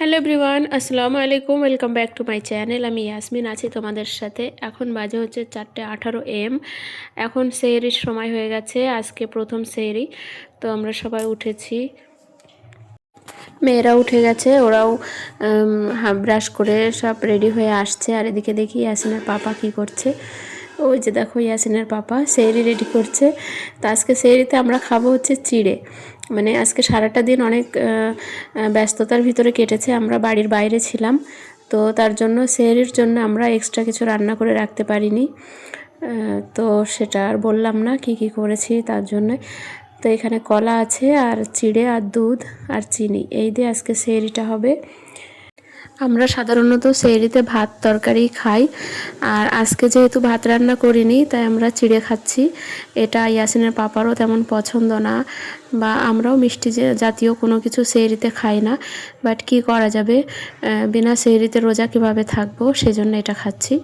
Hello everyone, আসসালামু আলাইকুম, welcome back to my channel. আমি ইয়াসমিন আছি তোমাদের সাথে। এখন বাজে হচ্ছে চারটে আঠারো এম। এখন সেহরির সময় হয়ে গেছে, আজকে প্রথম সেহরি। তো আমরা সবাই উঠেছি। মেয়েরা উঠে গেছে, ওরাও ব্রাশ করে সব রেডি হয়ে আসছে। আর এদিকে দেখি ইয়াসিনের পাপা কি করছে। ওই যে দেখো ইয়াসিনের পাপা, সেহরি রেডি করছে। তো আজকে সেহরিতে আমরা খাব হচ্ছে চিড়ে। মানে আজকে সারাটা দিন অনেক ব্যস্ততার ভিতরে কেটেছে, আমরা বাড়ির বাইরে ছিলাম। তো তার জন্য সেরির জন্য আমরা এক্সট্রা কিছু রান্না করে রাখতে পারিনি। তো সেটা আর বললাম না কি কি করেছি তার জন্য। তো এখানে কলা আছে আর চিড়ে আর দুধ আর চিনি, এই দিয়ে আজকে সেরিটা হবে। আমরা সাধারণত সেহরিতে ভাত তরকারি খাই। আর আজকে যেহেতু ভাত রান্না করিনি, তাই আমরা চিড়ে খাচ্ছি। এটা ইয়াসিনের পাপারও তেমন পছন্দ না বা আমরাও মিষ্টি জাতীয় কোনো কিছু সেহরিতে খাই না। বাট কি করা যাবে? বিনা সেহরিতে রোজা কীভাবে থাকব? সেজন্য এটা খাচ্ছি।